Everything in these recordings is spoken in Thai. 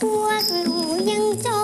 พวกหนูยังจน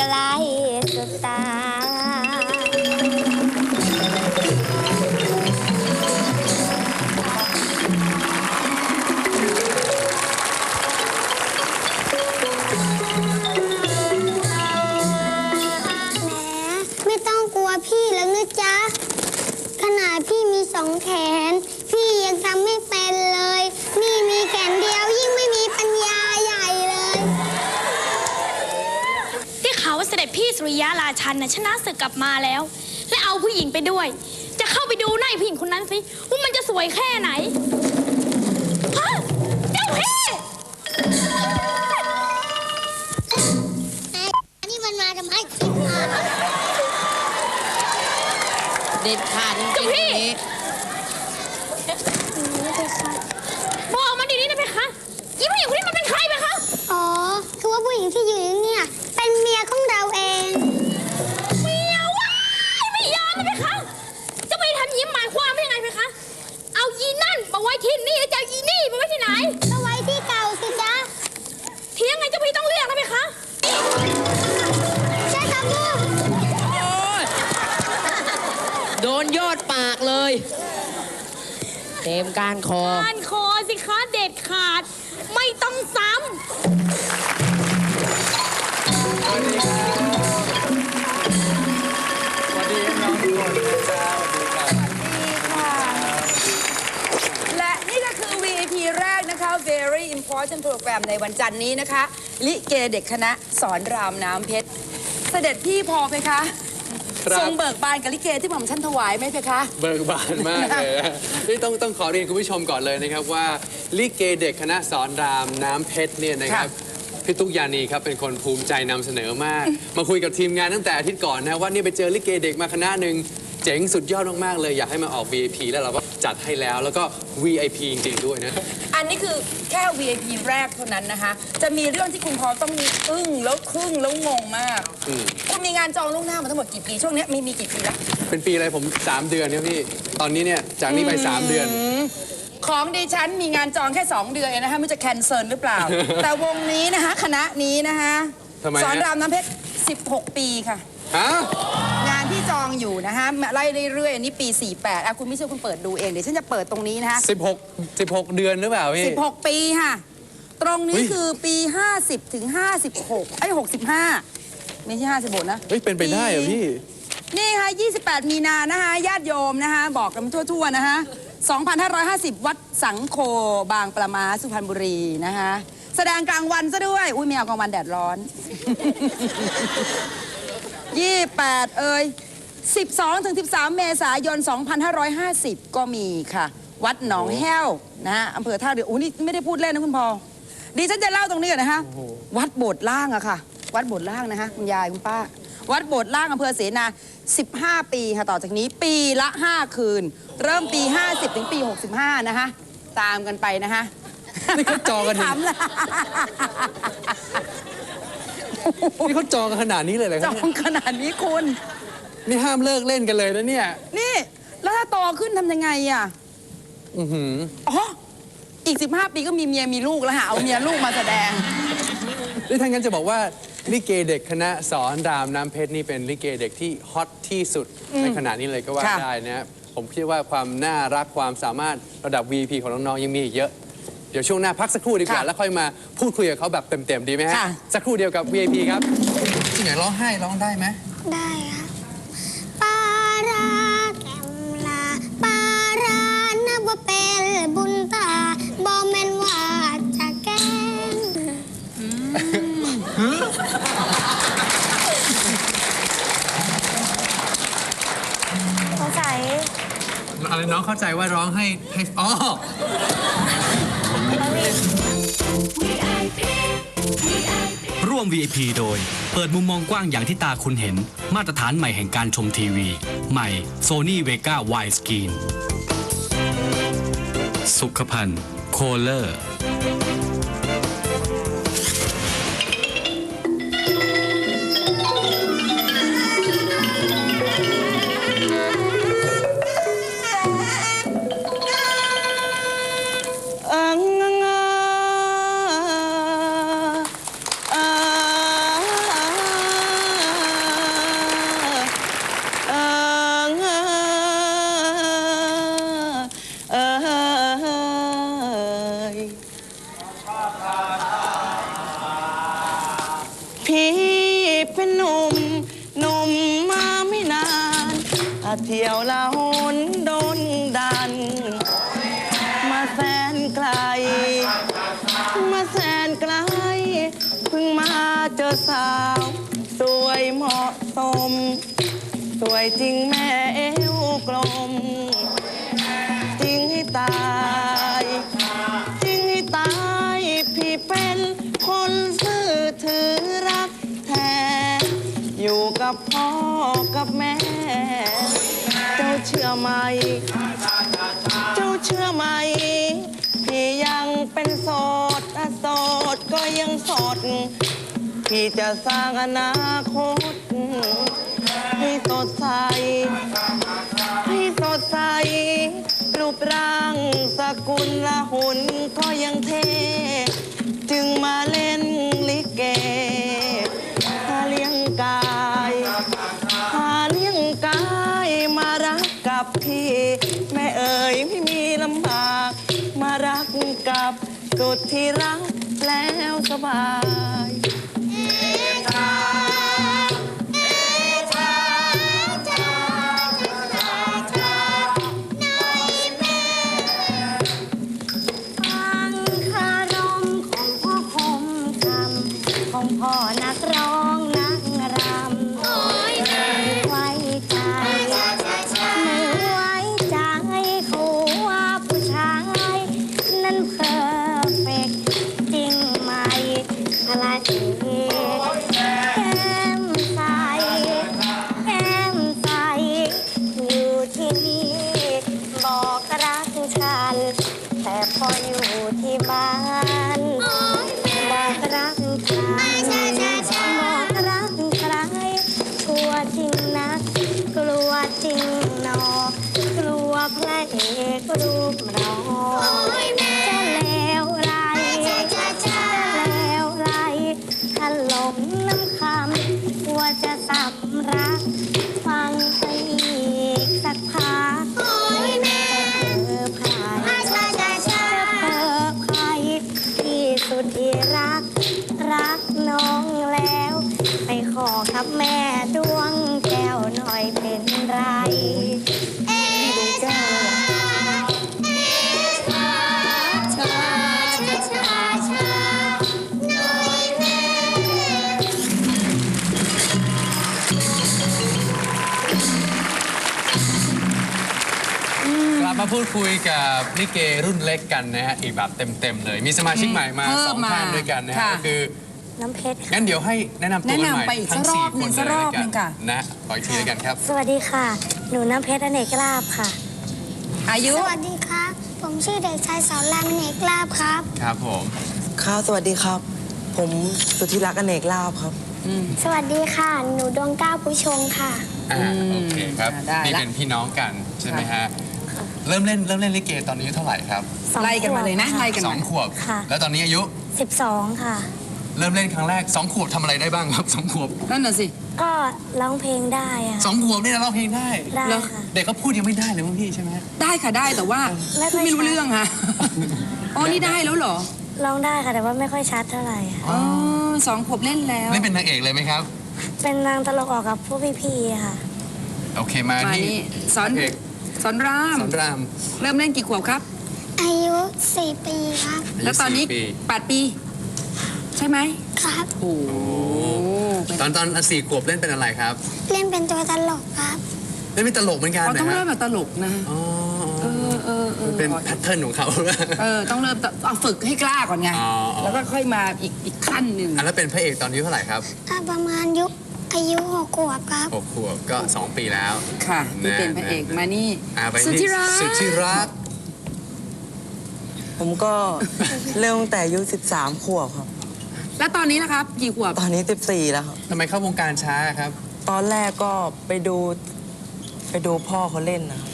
กลสุดตา ระราชันน่ะชนะศึกกลับมาแล้ว และเอาผู้หญิงไปด้วย จะเข้าไปดูหน้าไอ้ผู้หญิงคนนั้นสิว่ามันจะสวยแค่ไหนฮะเจ้าพี่ นี่มันมาทำไมคิดมาเด็ดข โดนยอดปากเลย เต็มก้านคอการคอสิคะเด็ดขาด ไม่ต้องซ้ำและนี่ก็คือ VIP แรกนะคะ Very Important Program ในวันจันทร์นี้นะคะ ลิเกเด็กคณะสอนรามน้ำเพชร เสด็จพี่พอไหมคะ ครับ ทรงเบิกบานกับลิเกที่หม่อมชั้นถวายไหมเพคะ เบิกบานมากเลยนะนี่ต้องต้องขอเรียนคุณผู้ชมก่อนเลยนะครับว่าลิเกเด็กคณะสอนรามน้ำเพชรเนี่ยนะครับพี่ตุ๊กยานีครับเป็นคนภูมิใจนำเสนอมาก มาคุยกับทีมงานตั้งแต่อาทิตย์ก่อนนะว่านี่ไปเจอลิเกเด็กมาคณะหนึ่ง เจ๋งสุดยอดมากๆเลยอยากให้มาออก VIP แล้วเราก็จัดให้แล้วแล้วก็ VIP จริงๆด้วยนะ อันนี้คือแค่ VIP แรกเท่านั้นนะคะ จะมีเรื่องที่คุณพอต้องอึ้งแล้วครึ่งแล้วงงมากอืม คุณมีงานจองล่วงหน้ามาทั้งหมดกี่ปีช่วงเนี้ยมีมีกี่ปีแล้วเป็นปีอะไรผม 3 เดือนครับพี่ ตอนนี้เนี่ยจากนี้ไป 3 เดือน ของดิฉันมีงานจองแค่ 2 เดือนเองนะคะไม่รู้จะแคนเซิลหรือเปล่า แต่วงนี้นะคะ คณะนี้นะคะทำไมฮะ สอนรามน้ำเพชร 16 ปีค่ะ ฮะงาน ที่จองอยู่นะคะไล่เรื่อยๆอันนี้ปี 48อะคุณไม่เชื่อคุณเปิดดูเองเดี๋ยวฉันจะเปิดตรงนี้นะคะ16 16 เดือนหรือเปล่าพี่ 16 ปีค่ะ ตรงนี้เฮ้ยคือปี 50 ถึง 56ไอ้ย65 ไม่ใช่56นะเฮ้ย เป็นไปได้เหรอพี่ นี่ค่ะ 28 มีนานะคะญาติโยมนะคะบอกกันทั่วๆนะคะ2,550 วัดสังโคบางประมาสุพรรณบุรีนะคะ แสดงกลางวันซะด้วย อุ้ยไม่เอากลางวันแดดร้อน 28 เอ่ย12 ถึง 13 เมษายน 2550 ก็มีค่ะ วัดหนองแห้วนะฮะอำเภอท่าเรือโอ้นี่ไม่ได้พูดเล่นนะคุณพอดิฉันจะเล่าตรงนี้ก่อนนะคะ วัดโบสถ์ล่างอะค่ะ วัดโบสถ์ล่างนะคะคุณยายคุณป้า วัดโบสถ์ล่างอำเภอเสนา 15 ปีค่ะต่อจากนี้ปีละ 5 คืน เริ่มปี 50 ถึงปี 65 นะคะ ตามกันไปนะคะนี่เขาจองกันถามละ นี่เขาจองกันขนาดนี้เลยเหรอคจรับอเนี่ยงขนาดนี้คุณ นี่ห้ามเลิกเล่นกันเลยนะเนี่ยนี่ แล้วถ้าโตขึ้นทำยังไงอะ อือหืออ๋อ อีก 15 ปีก็มีเมียมีลูกแล้วหาเอาเมียลูกมาแสดง นี่ถ้างั้นจะบอกว่าลิเกเด็กคณะสอนรามน้ำเพชรนี่เป็นลิเกเด็กที่ฮอตที่สุดในขณะนี้เลยก็ว่าค่ะ ได้นะครับผมคิดว่าความน่ารักความสามารถระดับ VP ของน้องๆยังมีอีกเยอะ เดี๋ยวช่วงหน้าพักสักครู่ดีกว่า ค่ะแล้วค่อยมาพูดคุยกับเขาแบบเต็มๆดีไหมฮะ ค่ะ สักครู่เดียวกับ VIP ครับจริงไหนร้องไห้ร้องได้ไหมได้ครับปาราแก้มลาปารานับว่าเป็นบุญตาบอแม่นว่าจะแกล้งสงสัยอะไรน้องเข้าใจว่าร้องให้ให้อ๋อ ร่วม VIP โดย เปิดมุมมองกว้างอย่างที่ตาคุณเห็น มาตรฐานใหม่แห่งการชมทีวี ใหม่ Sony Vega Wide Screen สุขภัณฑ์โคเลอร์ คนซื่อถือรักแท้อยู่กับพ่อกับแม่ เจ้าเชื่อไหม เจ้าเชื่อไหม พี่ยังเป็นโสดอะโสดก็ยังโสด พี่จะสร้างอนาคต ให้สดใส ให้สดใส รูปร่างสกุลละหุนก็ยังเท่ จึงมาเล่นลิเกหาเลี้ยงกายหาเลี้ยงกายมารักกับพี่ แม่เอ๋ยไม่มีลำบาก มารักกับสุดที่รักแล้วสบาย ที่บ้าน พูดคุยกับลิเกรุ่นเล็กกันนะฮะอีกแบบเต็มๆเลย มีสมาชิกใหม่มาเพิ่มสองท่านด้วยกันนะฮะค่ะ ก็คือ น้ำเพชรค่ะงั้นเดี๋ยวให้แนะนำตัวกันใหม่แนะนำไปอีกทั้งสักรสี่อบหนึ่คนงเลยสักรอบแล้วหนึ่งค่ะนะขออีกทีแล้วกันครับ สวัสดีค่ะ หนูน้ำเพชรอเนกลาบค่ะ อายุ สวัสดีครับ ผมชื่อเด็กชายสอนรามอเนกลาบครับ ครับผม ครับสวัสดีครับ ผมสุธิรักษ์อเนกลาบครับ สวัสดีค่ะ หนูดวงก้าวผู้ชงค่ะ อ่า โอเคครับ ได้ละนี่เป็นพี่น้องกันใช่ไหมฮะ เริ่มเล่นเริ่มเล่นลิเกตอนนี้อายุเท่าไหร่ครับสองไล่กันมาเลยนะขวบไล่กันสมาองขวบ ค่ะ แล้วตอนนี้อายุสิบสองค่ะ เริ่มเล่นครั้งแรกสองขวบทำอะไรได้บ้างครับสองขวบนั่นน่ะสิ ก็ร้องเพลงได้อะสองขวบนี่นะร้องเพลงได้ ได้เหรอ ค่ะ เด็กเขาพูดยังไม่ได้เลยมั้งพี่ใช่ไหม ได้ค่ะได้แต่ว่าไม่ค่อย ไม่รู้ชัดเรื่องฮะอ๋อนี่ได้แล้วเหรอร้องได้ค่ะแต่ว่าไม่ค่อยชัดเท่าไหร่อะอ๋อสองขวบเล่นแล้ว เล่นเป็นนางเอกเลยไหมครับ เป็นนางตลกออกกับพวกพี่ๆอะค่ะ โอเคมามานี่นี่สอนนางเอก สอนราม สอนรามเริ่มเล่นกี่ขวบครับ อายุสี่ปีครับแล้วตอนนี้ายุสี่ปีแปดปี ใช่ไหมครับ โอ้โหเป็นตอนตอนสี่ขวบเล่นเป็นอะไรครับเล่นเป็นตัวตลกครับ เล่นเป็นตลกเหมือนกันเรานะต้องฮะเริ่มแบบตลกนะ อ๋อเออเออเอมันอเป็นแพทเทิร์นของเขา เออต้องเริ่มเอาฝึกให้กล้าก่อนไงอ๋ออ๋อ แล้วก็ค่อยมาอีกอีกขั้นหนึ่ง อันแล้วเป็นพระเอกตอนอายุเท่าไหร่ครับ อ่าประมาณยุค อายุหกขวบครับ หกขวบก็สองปีแล้วค่ะนี่เป็นพระเอกมานี่ อ่าไปสุดที่รัก สุดที่รัก ผมก็ เริ่มตั้งแต่อายุ13 ขวบครับ แล้วตอนนี้นะครับกี่ขวบ ตอนนี้ 14 แล้วครับ ทำไมเข้าวงการช้าครับ ตอนแรกก็ไปดู ไปดูพ่อเขาเล่นนะครับ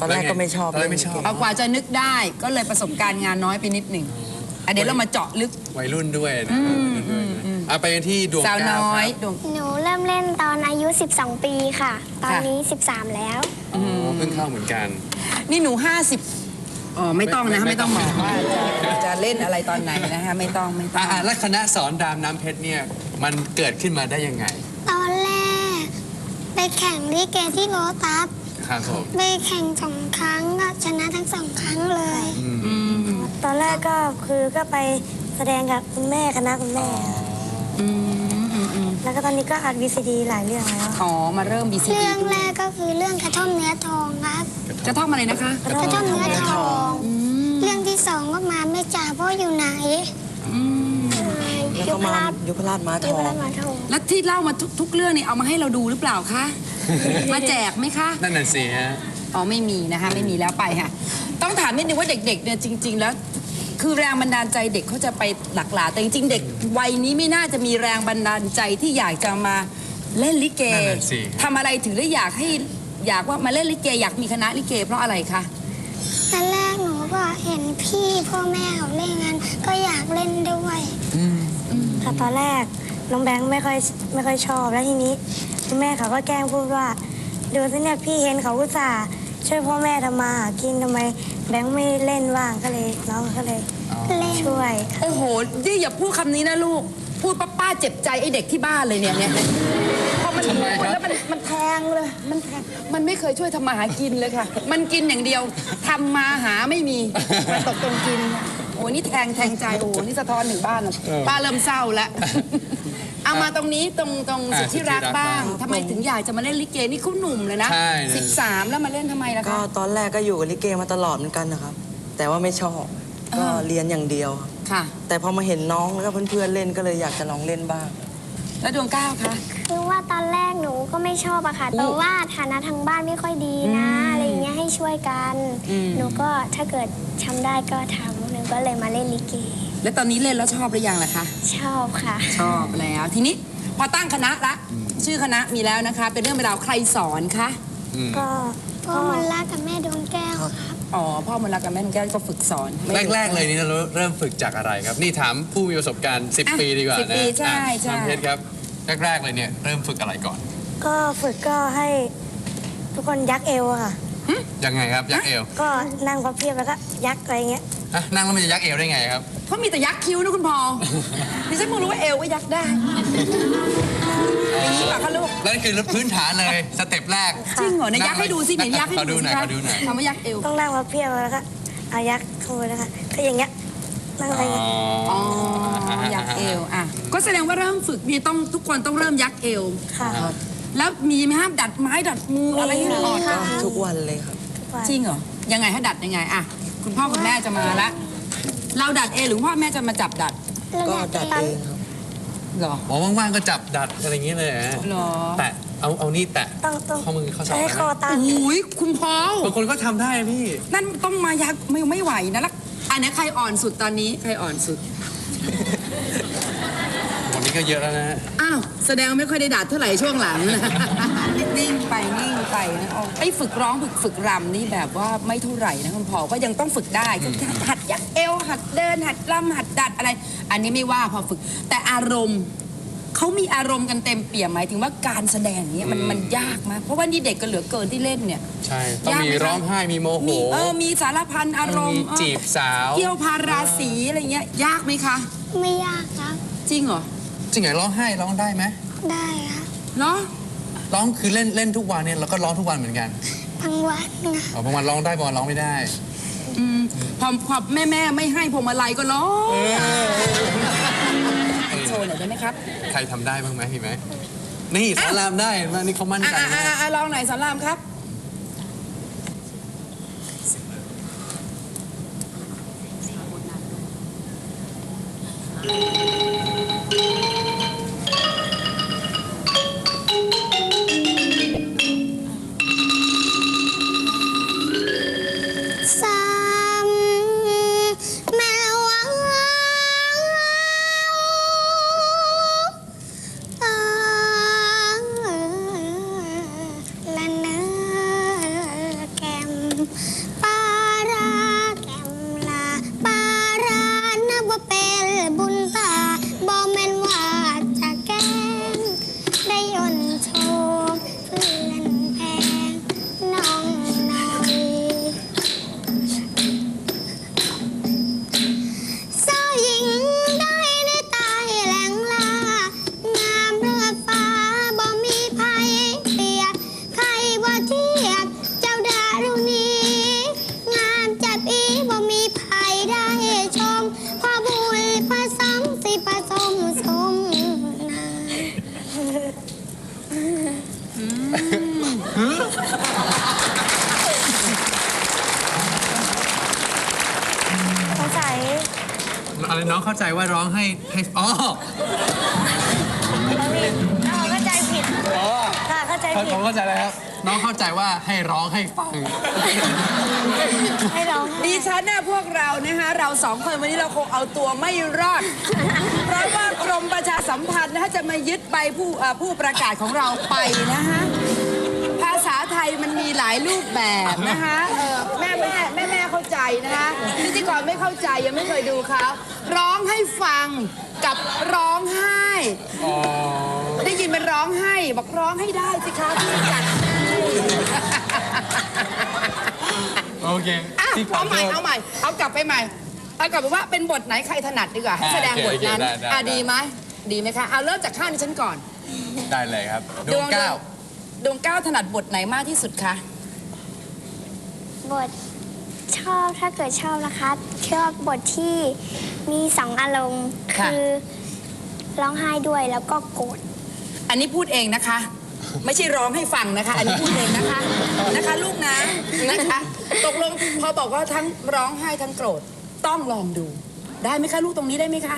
ตอนแรกก็ไม่ชอบตอนแรกไม่ชอบเอากว่าจะนึกได้ก็เลยประสบการณ์งานน้อยไปนิดหนึ่งอะเดี๋ยวเรามาเจาะลึกวัยรุ่นด้วยนะวัยรุ่นด้วยนะ อะไปกันที่ดวงสาวแก้วน้อยครับดวง หนูเริ่มเล่นตอนอายุ 12 ปีค่ะ ตอนค่ะ นี้ 13 แล้วอ๋อเพิ่งเข้าเหมือนกัน นี่หนูห้าสิบอ๋อไม่ต้องนะไม่ไม่ต้องไม่บต้อองกว่าจะจะเล่นอะไรตอนไหนนะคะไม่ต้องไม่ต้ออะงอะแล้วคณะสอนรามน้ำเพชรเนี่ยมันเกิดขึ้นมาได้ยังไงตอนแรก ไปแข่งลิเกที่โลตัสครับผมไปแข่งสองครั้งก็ชนะทั้งสองครั้งเลย ตอนแรกก็คือก็ไปแสดงกับคุณแม่คณะคุณแม่อื มอืมอืมแล้วก็ตอนนี้ก็อัดวีซีดีหลายเรื่องแล้ว อ๋อ มาเริ่มบีซีเรื่องแรกก็คือเรื่องกระท่อมเนื้อทองครับจะท่องอะไรนะคะ กระท่อมเนื้อทองเรื่องที่สองก็มาไม่จ่าพ่ออยู่ไหนแล้วยุก็พมาราชยุพราชม้าทยุอพงราชมาทองแล้วที่เล่ามาทุกทุกเรื่องนี่เอามาให้เราดูหรือเปล่าคะ มาแจกไหมคะ นั่นน่ะสิฮะ อ๋อไม่มีนะคะไม่มีแล้วไปค่ะ ต้องถามนิดนึงว่าเด็กๆเนี่ยจริง ๆ แล้ว คือแรงบันดาลใจเด็กเขาจะไปหลากหลายแต่จริงๆเด็กวัยนี้ไม่น่าจะมีแรงบันดาลใจที่อยากจะมาเล่นลิเกนั่นน่ะสิ ทำอะไรถึงได้อยากให้อยากว่ามาเล่นลิเกอยากมีคณะลิเก เพราะอะไรคะ ตอนแรกหนูก็เห็นพี่พ่อแม่เขาเล่นกันก็อยากเล่นด้วยค่ะตอนแรกน้องแบงค์ไม่ค่อยไม่ค่อยชอบแล้วทีนี้คุณแม่เขาก็แกล้งพูดว่าดูสิเนี่ยพี่เห็นเขาอุตส่าห์ช่วยพ่อแม่ทำมาหากินทำไม แบงค์ไม่เล่นว่างก็เลยน้องก็เลยเล่นช่วยค่ะโอ้โหนี่อย่าพูดคำนี้นะลูก พูดป้าป้าเจ็บใจไอ้เด็กที่บ้านเลยเนี่ยเนี่ยพอมันทำไมครับแล้วมันมันแทงเลย มันแทงมันไม่เคยช่วยทำมาหากินเลยค่ะ มันกินอย่างเดียวทำมาหาไม่มีมันตกตรงกิน โอ้นี่แทงแทงใจโอ้นี่สะท้อนถึงบ้านเลยป้าเริ่มเศร้าแล้ว เอามาตรงนี้ตรงตรงอะสุดที่รักสุดที่รักบ้างบ้างทำไมถึงอยากจะมาเล่นลิเกนี่เขาหนุ่มเลยนะใช่นะสิบสามแล้วมาเล่นทำไมล่ะก็คะ ตอนแรกก็อยู่กับลิเกมาตลอดเหมือนกันนะครับ แต่ว่าไม่ชอบก็เรียนอย่างเดียวครับค่ะ แต่พอมาเห็นน้องแล้วก็เพื่อนๆเล่นก็เลยอยากจะลองเล่นบ้าง แล้วดวงก้าวคะ คือว่าตอนแรกหนูก็ไม่ชอบอะค่ะอู้แต่ว่าฐานะทางบ้านไม่ค่อยดีนะ อะไรอย่างเงี้ยให้ช่วยกัน อืม หนูก็ถ้าเกิดทำได้ก็ทำหนูก็เลยมาเล่นลิเก แล้วตอนนี้เล่นแล้วชอบหรือยังล่ะคะ ชอบค่ะ ชอบแล้ว ทีนี้พอตั้งคณะละ ชื่อคณะมีแล้วนะคะ เป็นเรื่องเป็นราวใครสอนคะอืมก็พ่อมนต์รักกับแม่ดวงแก้วครับอ๋อพ่อมนต์รักกับแม่นแก้วก็ฝึกสอนไม่แรกๆเลยนี่เราเริ่มฝึกจากอะไรครับ นี่ถามผู้มีประสบการณ์อะ10 ปีดีกว่า10นะปีใช่อะใช่น้ำเพชรครับแรกๆเลยเนี่ยเริ่มฝึกอะไรก่อน ก็ฝึกก็ให้ทุกคนยักเอวอะค่ะยังไงครับยักษ์เอว ก็นั่งพับเพียบแล้วก็ยักอะไรเงี้ย อะนั่งแล้วมันจะยักษ์เอวได้ไงครับ เขามีแต่ยักษ์คิ้วนะคุณพอดิฉันเพิ่งรู้ว่าเอวก็ยักษ์ได้ อย่างนี้ป่ะคะลูกนั่นคือพื้นฐานเลย สเต็ปแรกจริงเหรอเนี่ยยักษ์ให้ดูสิเนี่ยยักษ์ให้ขอดูดูหสิน่อยคะขอดูหน่อยคำว่ายักษ์เอว ต้องนั่งพับเพียบแล้วก็เอายักเข้าไปนะคะ ก็อย่างเงี้ยนั่งอะไรเงี้ย อ๋อ ยักษ์เอว อะ ก็แสดงว่าเริ่มฝึกนี่ต้องทุกคนต้องเริ่มยักษ์เอว ค่ะ แล้วมีไหมครับดัดไม้ดัดมืออะไรให้ละอ่อนค่ะทุกวันเลยครับทุกวันจริงเหรอ ยังไงให้ดัดยังไงอะ คุณพ่อคุณแม่จะมาละ เราดัดเองหรือพ่อแม่จะมาจับดัดก็ดัดเองครับเหรออ๋อว่างๆก็จับดัดอะไรอย่างเงี้ยเลยฮะเหรอแตะเอาเอานี่แตะต้องต้องข้อมือข้อศอกให้นะคอตั้งโอ้ยคุณพ่อ บางคนก็ทำได้นะพี่นั่นต้องมายักไม่ไม่ไหวนะแล้วอันนี้ใครอ่อนสุดตอนนี้ใครอ่อนสุด วันนี้ก็เยอะแล้วนะฮะ อ้าว แสดงว่าไม่ค่อยได้ดัดเท่าไหร่ช่วงหลัง นิ่งไปนิ่งไปนะเอาไอ้ฝึกร้องฝึกฝึกรำนี่แบบว่าไม่เท่าไหร่นะคุณพ่อก็ยังต้องฝึกได้หัดยักเอวหัดเดิน หัดรำหัดดัดอะไร อันนี้ไม่ว่าพอฝึก แต่อารมณ์เขามีอารมณ์กันเต็มเปี่ยมหมายถึงว่าการแสดงเนี้ยมันมันยากมากเพราะว่านี่เด็กก็เหลือเกินที่เล่นเนี่ย ใช่ต้องมียากไหมคะร้องไห้มีโมโหมีเออมีสารพันอารมมีณ์เออจีบสาวเกี่ยวพาราสีอะไรเงี้ย ยากไหมคะ ไม่ยากครับ จริงเหรอจริงเหรอร้องไห้ร้องได้ไหมได้ครับเนาะ ร้องคือเล่นเล่นทุกวันเนี่ยเราก็ร้องทุกวันเหมือนกันทั้งวันนะอ๋อบางวันร้องได้บองร้องไม่ได้อืมพอพอแม่แม่ไม่ให้ผมอะไรก็ร้องโชว์หน่อยได้ไหมครับใครทำได้บ้างไหมเห็นไหมนี่สารามได้เห็นี่เขามั่นใจอะอ่าอะลองไหน่อยสารามครับ สี่คนนั้ ให้ให้อ๋อเราผิดเราเข้าใจผิดค่ะเข้าใจผมผิดเข้าใจแล้วครับน้องเข้าใจว่าให้ร้องให้ฟัง ให้ร้องดิฉันน่ะพวกเรานะคะเราสองคนวันนี้เราคงเอาตัวไม่รอด เพราะว่ากรมประชาสัมพันธ์นะคะจะมายึดใบผู้เอ่อผู้ประกาศของเราไปนะคะภาษาไทยมันมีหลายรูปแบบนะคะเออแม่แม่แม่แม่เข้าใจนะคะพิธีกรไม่เข้าใจยังไม่เคยดูเขาร้องให้ฟังกับร้องไห้ ได้ยินมันร้องไห้ บอกร้องให้ได้สิคะพี่จัดให้โอเคอะพี่ขอเอาใหม่โทษ เอาใหม่เอากลับไปใหม่เอากลับไปว่าเป็นบทไหนใครถนัดดีกว่าให้อ่าแสดงโอเคบทนั้นโอเคได้ได้ อะได้ดีไหมดีไหมคะเอาเริ่มจากข้างดิฉันก่อน ได้เลยครับดวงเก้าดวงเก้าถนัดบทไหนมากที่สุดคะ บท ชอบถ้าเกิดชอบนะคะชอบบทที่มีสองอารมณ์ค่ะ คือร้องไห้ด้วยแล้วก็โกรธอันนี้พูดเองนะคะ ไม่ใช่ร้องให้ฟังนะคะ อันนี้พูดเองนะคะนะคะ ลูกนะนะคะ ตกลงพอบอกว่าทั้งร้องไห้ทั้งโกรธต้องลองดู ได้ไหมคะลูกตรงนี้ได้ไหมคะ